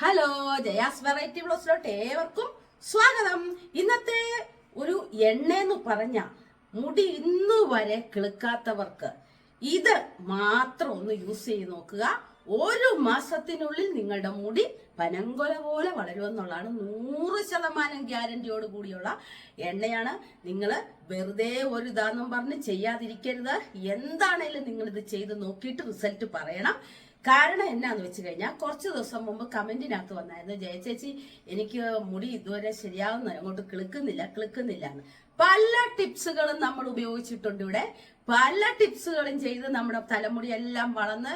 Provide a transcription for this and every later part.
Hello Jaya's variety ബ്ലോസിലോട്ട് ഏവർക്കും സ്വാഗതം. ഇന്നത്തെ ഒരു എണ്ണയെന്ന് പറഞ്ഞ മുടി ഇന്ന് വരെ കിളുക്കാത്തവർക്ക് ഇത് മാത്രം ഒന്ന് യൂസ് ചെയ്ത് നോക്കുക. ഒരു മാസത്തിനുള്ളിൽ നിങ്ങളുടെ മുടി പനങ്കൊല പോലെ വളരുമെന്നുള്ളതാണ് നൂറ് ശതമാനം ഗ്യാരണ്ടിയോട് കൂടിയുള്ള എണ്ണയാണ്. നിങ്ങൾ വെറുതെ ഒരു ഇതാന്നും പറഞ്ഞ് ചെയ്യാതിരിക്കരുത്. എന്താണേലും നിങ്ങൾ ഇത് ചെയ്ത് നോക്കിയിട്ട് റിസൾട്ട് പറയണം. കാരണം എന്നാന്ന് വെച്ച് കഴിഞ്ഞാൽ കുറച്ച് ദിവസം മുമ്പ് കമന്റിനകത്ത് വന്നായിരുന്നു ജയചേച്ചി എനിക്ക് മുടി ഇതുവരെ ശരിയാവുന്ന അങ്ങോട്ട് കിളുക്കുന്നില്ല കിളുക്കുന്നില്ല എന്ന്. പല ടിപ്സുകളും നമ്മൾ ഉപയോഗിച്ചിട്ടുണ്ട് ഇവിടെ. പല ടിപ്സുകളും ചെയ്ത് നമ്മുടെ തലമുടി എല്ലാം വളർന്ന്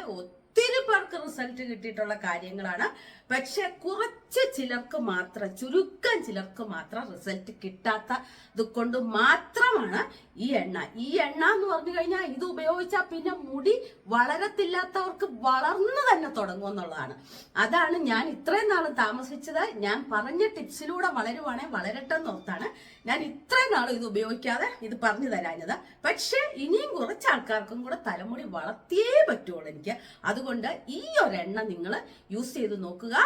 ഒത്തിരി പേർക്ക് റിസൾട്ട് കിട്ടിയിട്ടുള്ള കാര്യങ്ങളാണ്. പക്ഷെ കുറച്ച് ചിലർക്ക് മാത്രം ചുരുക്കം ചിലർക്ക് മാത്രം റിസൾട്ട് കിട്ടാത്ത ഇത് കൊണ്ട് മാത്രമാണ് ഈ എണ്ണ. ഈ എണ്ണ എന്ന് പറഞ്ഞു കഴിഞ്ഞാൽ ഇത് ഉപയോഗിച്ചാൽ പിന്നെ മുടി വളരത്തില്ലാത്തവർക്ക് വളർന്നു തന്നെ തുടങ്ങും എന്നുള്ളതാണ്. അതാണ് ഞാൻ ഇത്രയും നാളും താമസിച്ചത്. ഞാൻ പറഞ്ഞ ടിപ്സിലൂടെ വളരുവാണെങ്കിൽ വളരട്ടെ എന്ന് ഓർത്താണ്. ഞാൻ ഇത്രയും നാളും ഇത് ഉപയോഗിക്കാതെ ഇത് പറഞ്ഞു തരാഞ്ഞത്. പക്ഷെ ഇനിയും കുറച്ച് ആൾക്കാർക്കും കൂടെ തലമുടി വളർത്തിയേ പറ്റുള്ളൂ എനിക്ക്. അതുകൊണ്ട് ഈ ഒരു എണ്ണ നിങ്ങൾ യൂസ് ചെയ്ത് നോക്കുക.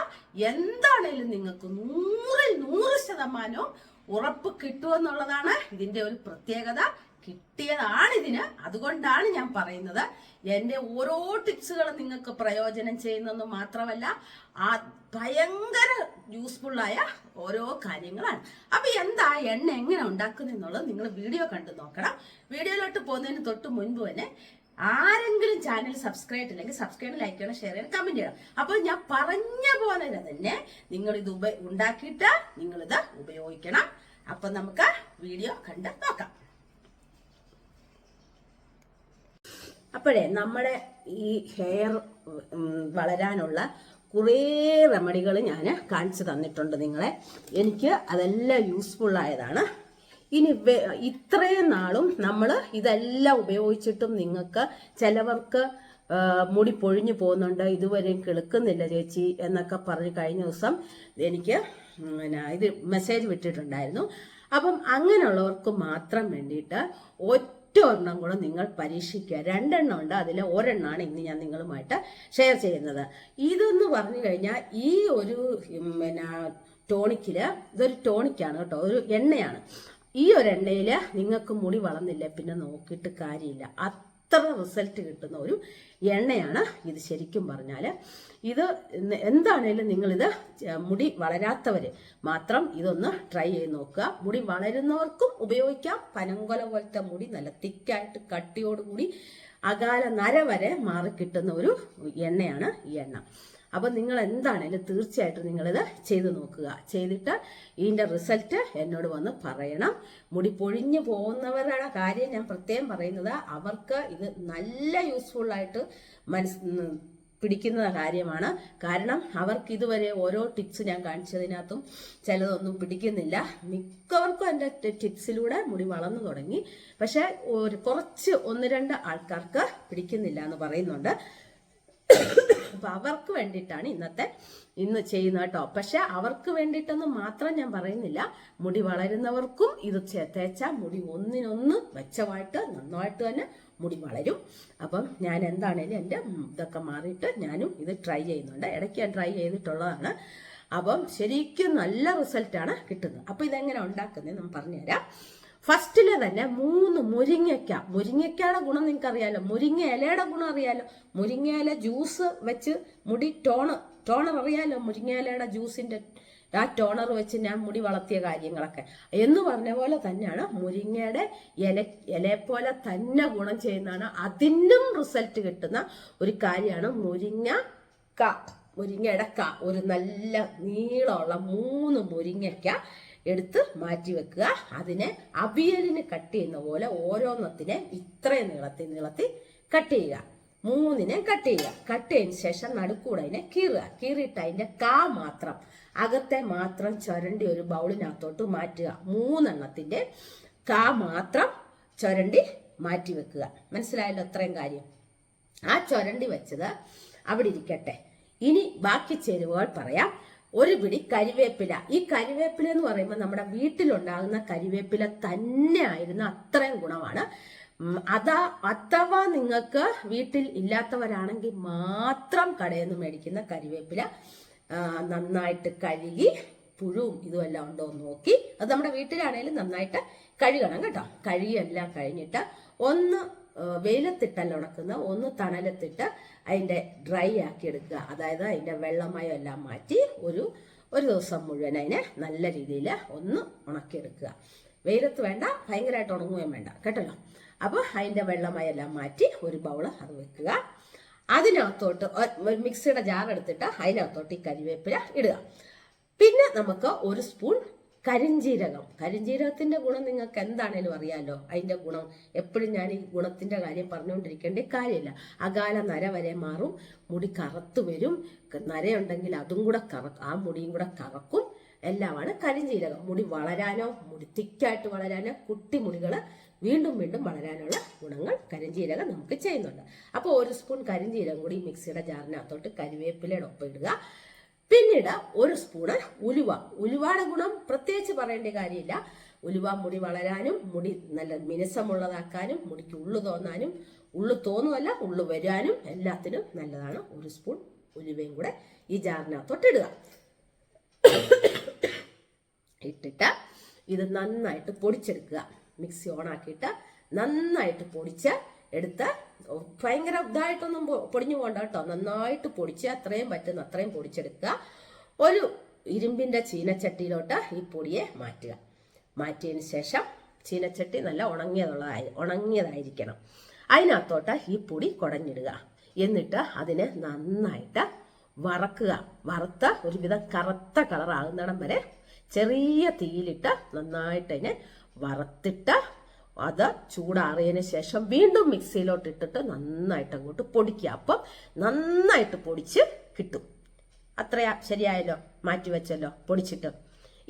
എന്താണേലും നിങ്ങൾക്ക് നൂറിൽ നൂറ് ശതമാനവും ഉറപ്പ് കിട്ടുമെന്നുള്ളതാണ് ഇതിന്റെ ഒരു പ്രത്യേകത. കിട്ടിയതാണ് ഇതിന്. അതുകൊണ്ടാണ് ഞാൻ പറയുന്നത്. എന്റെ ഓരോ ടിപ്സുകളും നിങ്ങൾക്ക് പ്രയോജനം ചെയ്യുന്നെന്ന് മാത്രമല്ല ആ ഭയങ്കര യൂസ്ഫുൾ ആയ ഓരോ കാര്യങ്ങളാണ്. അപ്പൊ എന്താ എണ്ണ എങ്ങനെ ഉണ്ടാക്കുന്നതെന്നുള്ളത് നിങ്ങൾ വീഡിയോ കണ്ടു നോക്കണം. വീഡിയോയിലോട്ട് പോകുന്നതിന് തൊട്ട് മുൻപ് തന്നെ ആരെങ്കിലും ചാനൽ സബ്സ്ക്രൈബ് ഇല്ലെങ്കിൽ സബ്സ്ക്രൈബ് ലൈക്ക് ചെയ്യണം ഷെയർ ചെയ്യണം കമന്റ് ചെയ്യണം. അപ്പോൾ ഞാൻ പറഞ്ഞ പോലെ തന്നെ നിങ്ങൾ ഇത് ഉപ ഉണ്ടാക്കിയിട്ട് നിങ്ങളിത് ഉപയോഗിക്കണം. അപ്പൊ നമുക്ക് വീഡിയോ കണ്ട് നോക്കാം. അപ്പോഴേ നമ്മുടെ ഈ ഹെയർ വളരാനുള്ള കുറേ റെമഡികൾ ഞാൻ കാണിച്ചു തന്നിട്ടുണ്ട് നിങ്ങളെ. എനിക്ക് അതെല്ലാം യൂസ്ഫുൾ ആയതാണ്. ഇനി ഇത്രയും നാളും നമ്മൾ ഇതെല്ലാം ഉപയോഗിച്ചിട്ടും നിങ്ങൾക്ക് ചിലവർക്ക് മുടി പൊഴിഞ്ഞു പോകുന്നുണ്ട് ഇതുവരെയും കിളുക്കുന്നില്ല ചേച്ചി എന്നൊക്കെ പറഞ്ഞ് കഴിഞ്ഞ ദിവസം എനിക്ക് പിന്നെ ഇത് മെസ്സേജ് വിട്ടിട്ടുണ്ടായിരുന്നു. അപ്പം അങ്ങനെയുള്ളവർക്ക് മാത്രം വേണ്ടിയിട്ട് ഒറ്റ ഒരെണ്ണം കൂടെ നിങ്ങൾ പരീക്ഷിക്കുക. രണ്ടെണ്ണം ഉണ്ട് അതിൽ ഒരെണ്ണമാണ് ഇന്ന് ഞാൻ നിങ്ങളുമായിട്ട് ഷെയർ ചെയ്യുന്നത്. ഇതെന്ന് പറഞ്ഞു കഴിഞ്ഞാൽ ഈ ഒരു പിന്നെ ടോണിക്കിൽ ഇതൊരു ടോണിക്കാണ് കേട്ടോ ഒരു എണ്ണയാണ്. ഈ ഒരെണ്ണയിൽ നിങ്ങൾക്ക് മുടി വളർന്നില്ല പിന്നെ നോക്കിയിട്ട് കാര്യമില്ല. അത്ര റിസൾട്ട് കിട്ടുന്ന ഒരു എണ്ണയാണ് ഇത് ശരിക്കും പറഞ്ഞാൽ ഇത് എന്താണേലും നിങ്ങളിത് മുടി വളരാത്തവർ മാത്രം ഇതൊന്ന് ട്രൈ ചെയ്ത് നോക്കുക. മുടി വളരുന്നവർക്കും ഉപയോഗിക്കാം. പനങ്കൊല പോലത്തെ മുടി നല്ല തിക്കായിട്ട് കട്ടിയോടുകൂടി അകാല നര വരെ മാറി കിട്ടുന്ന ഒരു എണ്ണയാണ് ഈ എണ്ണ. അപ്പം നിങ്ങൾ എന്താണേലും തീർച്ചയായിട്ടും നിങ്ങളിത് ചെയ്ത് നോക്കുക. ചെയ്തിട്ട് ഇതിന്റെ റിസൾട്ട് എന്നോട് വന്ന് പറയണം. മുടി പൊഴിഞ്ഞു പോകുന്നവരുടെ കാര്യം ഞാൻ പ്രത്യേകം പറയുന്നത് അവർക്ക് ഇത് നല്ല യൂസ്ഫുൾ ആയിട്ട് മനസ് പിടിക്കുന്ന കാര്യമാണ്. കാരണം അവർക്ക് ഇതുവരെ ഓരോ ടിപ്സ് ഞാൻ കാണിച്ചതിനകത്തും ചിലതൊന്നും പിടിക്കുന്നില്ല. മിക്കവർക്കും എന്റെ ടിപ്സിലൂടെ മുടി വളർന്നു തുടങ്ങി. പക്ഷേ ഒരു കുറച്ച് ഒന്ന് രണ്ട് ആൾക്കാർക്ക് പിടിക്കുന്നില്ല എന്ന് പറയുന്നുണ്ട്. അപ്പൊ അവർക്ക് വേണ്ടിയിട്ടാണ് ഇന്നത്തെ ഇന്ന് ചെയ്യുന്നത് കേട്ടോ. പക്ഷെ അവർക്ക് വേണ്ടിയിട്ടൊന്നും മാത്രം ഞാൻ പറയുന്നില്ല. മുടി വളരുന്നവർക്കും ഇത് തേച്ചാൽ മുടി ഒന്നിനൊന്ന് മെച്ചമായിട്ട് നന്നായിട്ട് തന്നെ മുടി വളരും. അപ്പം ഞാൻ എന്താണേലും എന്റെ ഇതൊക്കെ മാറിയിട്ട് ഞാനും ഇത് ട്രൈ ചെയ്യുന്നുണ്ട്. ഇടയ്ക്ക് ഞാൻ ട്രൈ ചെയ്തിട്ടുള്ളതാണ്. അപ്പം ശരിക്കും നല്ല റിസൾട്ടാണ് കിട്ടുന്നത്. അപ്പം ഇതെങ്ങനെ ഉണ്ടാക്കുന്നത് നമ്മൾ പറഞ്ഞുതരാം. ഫസ്റ്റിൽ തന്നെ മൂന്ന് മുരിങ്ങയ്ക്ക. മുരിങ്ങയ്ക്കയുടെ ഗുണം നിങ്ങൾക്ക് അറിയാലോ മുരിങ്ങ ഇലയുടെ ഗുണം അറിയാലോ. മുരിങ്ങ ഇല ജ്യൂസ് വെച്ച് മുടി ടോണർ ടോണർ അറിയാലോ മുരിങ്ങ ഇലയുടെ ജ്യൂസിന്റെ ആ ടോണർ വെച്ച് ഞാൻ മുടി വളർത്തിയ കാര്യങ്ങളൊക്കെ. എന്ന് പറഞ്ഞ പോലെ തന്നെയാണ് മുരിങ്ങയുടെ ഇല ഇലയെ പോലെ തന്നെ ഗുണം ചെയ്യുന്നതാണ്. അതിനും റിസൾട്ട് കിട്ടുന്ന ഒരു കാര്യമാണ് മുരിങ്ങ ക. മുരിങ്ങയുടെ ക. ഒരു നല്ല നീളമുള്ള മൂന്ന് മുരിങ്ങയ്ക്ക എടുത്ത് മാറ്റി വെക്കുക. അതിനെ അവിയലിന് കട്ട് ചെയ്യുന്ന പോലെ ഓരോന്നത്തിനെ ഇത്രയും നീളത്തിൽ നീളത്തിൽ കട്ട് ചെയ്യുക. മൂന്നിനെ കട്ട് ചെയ്യുക. കട്ട് ചെയ്തതിന് ശേഷം നടുക്കൂടെ അതിനെ കീറുക. കീറിയിട്ട് അതിന്റെ കാ മാത്രം അകത്തെ മാത്രം ചുരണ്ടി ഒരു ബൗളിനകത്തോട്ട് മാറ്റുക. മൂന്നെണ്ണത്തിന്റെ കാ മാത്രം ചുരണ്ടി മാറ്റി വെക്കുക. മനസ്സിലായല്ലോ അത്രയും കാര്യം? ആ ചുരണ്ടി വെച്ചത് അവിടെ ഇരിക്കട്ടെ. ഇനി ബാക്കി ചേരുവകൾ പറയാം. ഒരു പിടി കരിവേപ്പില. ഈ കരിവേപ്പില എന്ന് പറയുമ്പോൾ നമ്മുടെ വീട്ടിലുണ്ടാകുന്ന കരിവേപ്പില തന്നെ ആയിരുന്ന അത്രയും ഗുണമാണ്. അതാ അഥവാ നിങ്ങൾക്ക് വീട്ടിൽ ഇല്ലാത്തവരാണെങ്കിൽ മാത്രം കടയിൽ നിന്ന് മേടിക്കുന്ന കരിവേപ്പില നന്നായിട്ട് കഴുകി പുഴുവും ഇതുമെല്ലാം ഉണ്ടോ എന്ന് നോക്കി. അത് നമ്മുടെ വീട്ടിലാണേലും നന്നായിട്ട് കഴുകണം കേട്ടോ. കഴുകിയെല്ലാം കഴിഞ്ഞിട്ട് ഒന്ന് വെയിലത്തിട്ടല്ല ഉണക്കുന്ന ഒന്ന് തണലത്തിട്ട് അതിന്റെ ഡ്രൈ ആക്കി എടുക്കുക. അതായത് അതിന്റെ വെള്ളമയം എല്ലാം മാറ്റി ഒരു ഒരു ദിവസം മുഴുവൻ അതിനെ നല്ല രീതിയിൽ ഒന്ന് ഉണക്കിയെടുക്കുക. വെയിലത്ത് വേണ്ട ഭയങ്കരമായിട്ട് ഉണങ്ങുകയും വേണ്ട. കേട്ടല്ലോ? അപ്പോൾ അതിന്റെ വെള്ളമയെല്ലാം മാറ്റി ഒരു ബൗൾ അത് വെക്കുക. അതിനകത്തോട്ട് ഒരു മിക്സിയുടെ ജാർ എടുത്തിട്ട് അതിനകത്തോട്ട് ഈ കരിവേപ്പില ഇടുക. പിന്നെ നമുക്ക് ഒരു സ്പൂൺ കരിഞ്ജീരകം കരിഞ്ജീരകത്തിന്റെ ഗുണം നിങ്ങൾക്ക് എന്താണേലും അറിയാലോ? അതിന്റെ ഗുണം എപ്പോഴും ഞാൻ ഈ ഗുണത്തിന്റെ കാര്യം പറഞ്ഞുകൊണ്ടിരിക്കേണ്ട കാര്യമില്ല. അകാല നര വരെ മാറും മുടി കറുത്തു വരും. നരയുണ്ടെങ്കിൽ അതും കൂടെ കറക്കും ആ മുടിയും കൂടെ കറക്കും. എല്ലാമാണ് കരിഞ്ജീരകം മുടി വളരാനോ മുടി തിക്കായിട്ട് വളരാനോ കുട്ടി മുടികൾ വീണ്ടും വീണ്ടും വളരാനുള്ള ഗുണങ്ങൾ കരിഞ്ജീരകം നമുക്ക് ചെയ്യുന്നുണ്ട്. അപ്പോൾ ഒരു സ്പൂൺ കരിഞ്ജീരകം കൂടി മിക്സിയുടെ ജാറിനകത്തോട്ട് കരിവേപ്പിലയുടെ ഒപ്പം ഇടുക. പിന്നീട് ഒരു സ്പൂണ് ഉലുവ. ഉലുവയുടെ ഗുണം പ്രത്യേകിച്ച് പറയേണ്ട കാര്യമില്ല. ഉലുവ മുടി വളരാനും മുടി നല്ല മിനുസമുള്ളതാക്കാനും മുടിക്ക് ഉള്ളു തോന്നാനും ഉള്ളു തോന്നുമല്ല ഉള്ളു വരാനും എല്ലാത്തിനും നല്ലതാണ്. ഒരു സ്പൂൺ ഉലുവയും കൂടെ ഈ ജാറിനകത്തൊട്ടിടുക ഇട്ടിട്ട് ഇത് നന്നായിട്ട് പൊടിച്ചെടുക്കുക. മിക്സി ഓണാക്കിയിട്ട് നന്നായിട്ട് പൊടിച്ച് എടുത്ത് ഭയങ്കര ഇതായിട്ടൊന്നും പൊടിഞ്ഞു പോകണ്ട കേട്ടോ. നന്നായിട്ട് പൊടിച്ച് അത്രയും പറ്റുന്ന അത്രയും പൊടിച്ചെടുക്കുക. ഒരു ഇരുമ്പിന്റെ ചീനച്ചട്ടിയിലോട്ട് ഈ പൊടിയെ മാറ്റുക. മാറ്റിയതിന് ശേഷം ചീനച്ചട്ടി നല്ല ഉണങ്ങിയതുള്ളതായി ഉണങ്ങിയതായിരിക്കണം. അതിനകത്തോട്ട് ഈ പൊടി കുടഞ്ഞിടുക. എന്നിട്ട് അതിനെ നന്നായിട്ട് വറക്കുക. വറുത്ത് ഒരുവിധം കറുത്ത കളർ ആകുന്നിടം വരെ ചെറിയ തീയിലിട്ട് നന്നായിട്ട് അതിനെ വറുത്തിട്ട് അത് ചൂടാറിയതിന് ശേഷം വീണ്ടും മിക്സിയിലോട്ട് ഇട്ടിട്ട് നന്നായിട്ട് അങ്ങോട്ട് പൊടിക്കുക. അപ്പം നന്നായിട്ട് പൊടിച്ച് കിട്ടും. അത്രയാ ശരിയായല്ലോ? മാറ്റി വെച്ചല്ലോ പൊടിച്ചിട്ട്.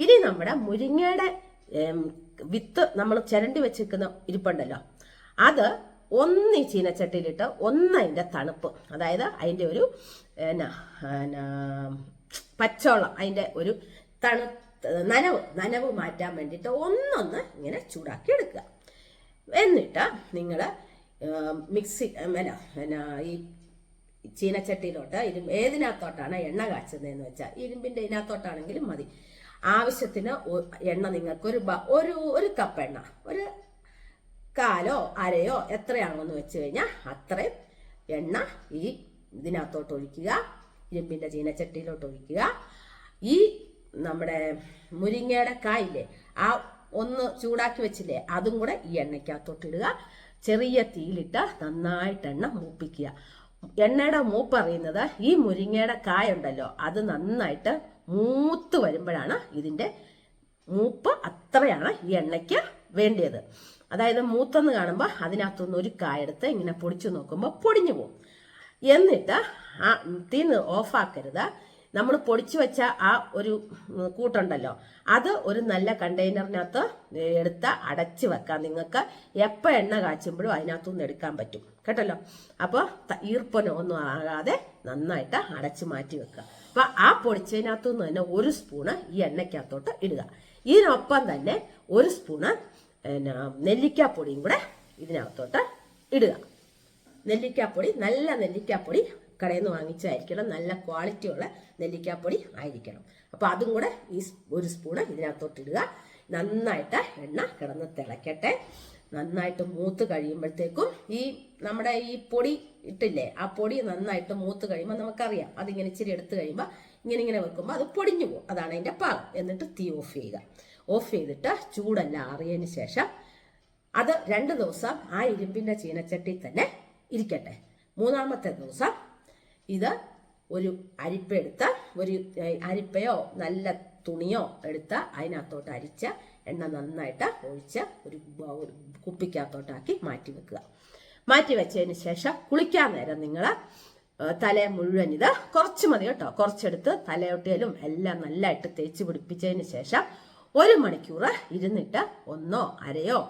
ഇനി നമ്മുടെ മുരിങ്ങയുടെ വിത്ത് നമ്മൾ ചിരണ്ടി വെച്ചിരിക്കുന്ന ഇരിപ്പുണ്ടല്ലോ. അത് ഒന്ന് ചീനച്ചട്ടിയിലിട്ട് ഒന്ന് അതിന്റെ തണുപ്പ്. അതായത് അതിന്റെ ഒരു എന്നാ, പച്ചവെള്ളം അതിന്റെ ഒരു തണു നനവ് നനവ് മാറ്റാൻ വേണ്ടിയിട്ട് ഒന്നൊന്ന് ഇങ്ങനെ ചൂടാക്കി എടുക്കുക എന്നിട്ട് നിങ്ങൾ മിക്സി അല്ല പിന്നെ ഈ ചീനച്ചട്ടിയിലോട്ട് ഇരുമ്പ് ഏതിനകത്തോട്ടാണ് എണ്ണ കാച്ചുന്നതെന്ന് വെച്ചാൽ ഇരുമ്പിന്റെ ഇതിനകത്തോട്ടാണെങ്കിലും മതി. ആവശ്യത്തിന് എണ്ണ നിങ്ങൾക്ക് ഒരു ഒരു ഒരു കപ്പ് എണ്ണ ഒരു കാലോ അരയോ എത്രയാണെന്ന് വെച്ച് കഴിഞ്ഞാൽ അത്രയും എണ്ണ ഈ ഇതിനകത്തോട്ട് ഒഴിക്കുക ഇരുമ്പിന്റെ ചീനച്ചട്ടിയിലോട്ട് ഒഴിക്കുക. ഈ നമ്മുടെ മുരിങ്ങയുടെ കായില്ലേ ആ ഒന്ന് ചൂടാക്കി വെച്ചില്ലേ അതും കൂടെ ഈ എണ്ണയ്ക്കകത്തോട്ട് ഇടുക. ചെറിയ തീയിലിട്ട് നന്നായിട്ട് എണ്ണ മൂപ്പിക്കുക. എണ്ണയുടെ മൂപ്പ് അറിയുന്നത് ഈ മുരിങ്ങയുടെ കായ ഉണ്ടല്ലോ അത് നന്നായിട്ട് മൂത്ത് വരുമ്പോഴാണ് ഇതിന്റെ മൂപ്പ് അത്രയാണ് ഈ എണ്ണയ്ക്ക് വേണ്ടിയത്. അതായത് മൂത്തെന്ന് കാണുമ്പോൾ അതിനകത്തുനിന്ന് ഒരു കായെടുത്ത് ഇങ്ങനെ പൊടിച്ചു നോക്കുമ്പോൾ പൊടിഞ്ഞു പോകും. എന്നിട്ട് ആ തീന്ന് ഓഫാക്കരുത്. നമ്മൾ പൊടിച്ചു വെച്ച ആ ഒരു കൂട്ടുണ്ടല്ലോ. അത് ഒരു നല്ല കണ്ടെയ്നറിനകത്ത് എടുത്ത് അടച്ചു വെക്കാം. നിങ്ങൾക്ക് എപ്പോൾ എണ്ണ കാച്ചുമ്പോഴും അതിനകത്തുനിന്ന് എടുക്കാൻ പറ്റും. കേട്ടല്ലോ? അപ്പോൾ ഈർപ്പനോ ഒന്നും ആകാതെ നന്നായിട്ട് അടച്ചു മാറ്റി വെക്കുക. അപ്പൊ ആ പൊടിച്ചതിനകത്തുനിന്ന് തന്നെ ഒരു സ്പൂണ് ഈ എണ്ണയ്ക്കകത്തോട്ട് ഇടുക. ഇതിനൊപ്പം തന്നെ ഒരു സ്പൂണ് പിന്നെ നെല്ലിക്കാപ്പൊടിയും കൂടെ ഇതിനകത്തോട്ട് ഇടുക. നെല്ലിക്കാപ്പൊടി നല്ല നെല്ലിക്കാപ്പൊടി കടയിൽ നിന്ന് വാങ്ങിച്ചായിരിക്കണം നല്ല ക്വാളിറ്റിയുള്ള നെല്ലിക്കാപ്പൊടി ആയിരിക്കണം. അപ്പോൾ അതും കൂടെ ഈ ഒരു സ്പൂണ് ഇതിനകത്തോട്ടിടുക. നന്നായിട്ട് എണ്ണ കിടന്ന് തിളയ്ക്കട്ടെ നന്നായിട്ട് മൂത്ത് കഴിയുമ്പോഴത്തേക്കും ഈ നമ്മുടെ ഈ പൊടി ഇട്ടില്ലേ ആ പൊടി നന്നായിട്ട് മൂത്ത് കഴിയുമ്പോൾ നമുക്കറിയാം. അതിങ്ങനെ ഇച്ചിരി എടുത്തു കഴിയുമ്പോൾ ഇങ്ങനെ ഇങ്ങനെ വെക്കുമ്പോൾ അത് പൊടിഞ്ഞു പോകും. അതാണ് അതിന്റെ പാകം. എന്നിട്ട് തീ ഓഫ് ചെയ്യുക. ഓഫ് ചെയ്തിട്ട് ചൂടെല്ലാം ആറിയതിന് ശേഷം അത് രണ്ട് ദിവസം ആ ഇരുമ്പിന്റെ ചീനച്ചട്ടി തന്നെ ഇരിക്കട്ടെ. മൂന്നാമത്തെ ദിവസം ഇത് ഒരു അരിപ്പ എടുത്ത് ഒരു അരിപ്പയോ നല്ല തുണിയോ എടുത്ത് അതിനകത്തോട്ട് അരിച്ച് എണ്ണ നന്നായിട്ട് ഒഴിച്ച് ഒരു കുപ്പിക്കകത്തോട്ടാക്കി മാറ്റി വെക്കുക. മാറ്റി വെച്ചതിന് ശേഷം കുളിക്കാൻ നേരം നിങ്ങൾ തല മുഴുവൻ ഇത് കുറച്ച് മതി കേട്ടോ. കുറച്ചെടുത്ത് തലയൊട്ടിയിലും എല്ലാം നല്ലതായിട്ട് തേച്ച് പിടിപ്പിച്ചതിന് ശേഷം ഒരു മണിക്കൂർ ഇരുന്നിട്ട് ഒന്നോ അരയോ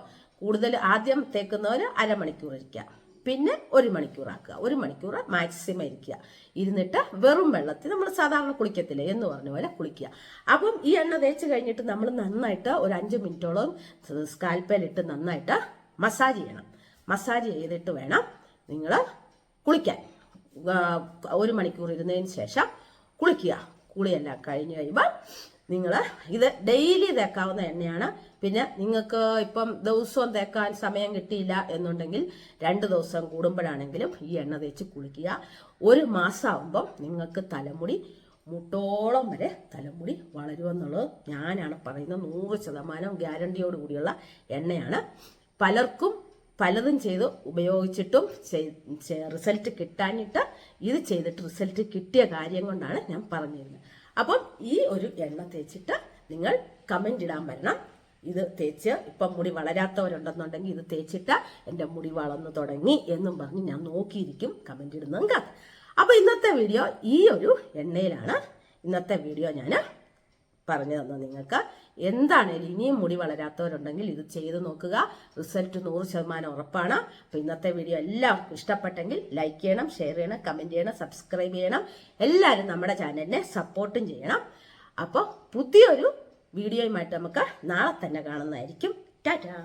കൂടുതൽ ആദ്യം തേക്കുന്നവർ അരമണിക്കൂർ ഇരിക്കുക. പിന്നെ ഒരു മണിക്കൂർ ആക്കുക. ഒരു മണിക്കൂർ മാക്സിമം ഇരിക്കുക. ഇരുന്നിട്ട് വെറും വെള്ളത്തിൽ നമ്മൾ സാധാരണ കുളിക്കത്തില്ലേ എന്ന് പറഞ്ഞ പോലെ കുളിക്കുക. അപ്പം ഈ എണ്ണ തേച്ച് കഴിഞ്ഞിട്ട് നമ്മൾ നന്നായിട്ട് ഒരു അഞ്ച് മിനിറ്റോളം സ്കാൽപ്പേലിട്ട് നന്നായിട്ട് മസാജ് ചെയ്യണം. മസാജ് ചെയ്തിട്ട് വേണം നിങ്ങൾ കുളിക്കാൻ. ഒരു മണിക്കൂർ ഇരുന്നതിന് ശേഷം കുളിക്കുക. കുളിയെല്ലാം കഴിഞ്ഞ് കഴിയുമ്പോൾ നിങ്ങൾ ഇത് ഡെയിലി തേക്കാവുന്ന എണ്ണയാണ്. പിന്നെ നിങ്ങൾക്ക് ഇപ്പം ദിവസവും തേക്കാൻ സമയം കിട്ടിയില്ല എന്നുണ്ടെങ്കിൽ രണ്ട് ദിവസം കൂടുമ്പോഴാണെങ്കിലും ഈ എണ്ണ തേച്ച് കുളിക്കുക. ഒരു മാസമാകുമ്പം നിങ്ങൾക്ക് തലമുടി മുട്ടോളം വരെ തലമുടി വളരുമെന്നുള്ളത് ഞാനാണ് പറയുന്നത് നൂറ് ശതമാനം ഗ്യാരണ്ടിയോട് കൂടിയുള്ള എണ്ണയാണ്. പലർക്കും പലതും ചെയ്ത് ഉപയോഗിച്ചിട്ടും റിസൾട്ട് കിട്ടാനിട്ട് ഇത് ചെയ്തിട്ട് റിസൾട്ട് കിട്ടിയ കാര്യം കൊണ്ടാണ് ഞാൻ പറഞ്ഞിരുന്നത്. അപ്പം ഈ ഒരു എണ്ണ തേച്ചിട്ട് നിങ്ങൾ കമന്റ് ഇടാൻ വരണം. ഇത് തേച്ച് ഇപ്പം മുടി വളരാത്തവരുണ്ടെന്നുണ്ടെങ്കിൽ ഇത് തേച്ചിട്ട് എന്റെ മുടി വളർന്നു തുടങ്ങി എന്നും പറഞ്ഞ് ഞാൻ നോക്കിയിരിക്കും കമന്റ് ഇടുന്നതും കാത്ത് അപ്പോൾ ഇന്നത്തെ വീഡിയോ ഈ ഒരു എണ്ണയിലാണ്. ഇന്നത്തെ വീഡിയോ ഞാൻ പറഞ്ഞു തന്നത് നിങ്ങൾക്ക്. എന്താണേലും ഇനിയും മുടി വളരാത്തവരുണ്ടെങ്കിൽ ഇത് ചെയ്ത് നോക്കുക. റിസൾട്ട് നൂറ് ശതമാനം ഉറപ്പാണ്. അപ്പോൾ ഇന്നത്തെ വീഡിയോ എല്ലാവർക്കും ഇഷ്ടപ്പെട്ടെങ്കിൽ ലൈക്ക് ചെയ്യണം ഷെയർ ചെയ്യണം കമന്റ് ചെയ്യണം സബ്സ്ക്രൈബ് ചെയ്യണം. എല്ലാവരും നമ്മുടെ ചാനലിനെ സപ്പോർട്ടും ചെയ്യണം. അപ്പോൾ പുതിയൊരു വീഡിയോയുമായിട്ട് നമുക്ക് നാളെ തന്നെ കാണുന്നതായിരിക്കും. ടാറ്റാ.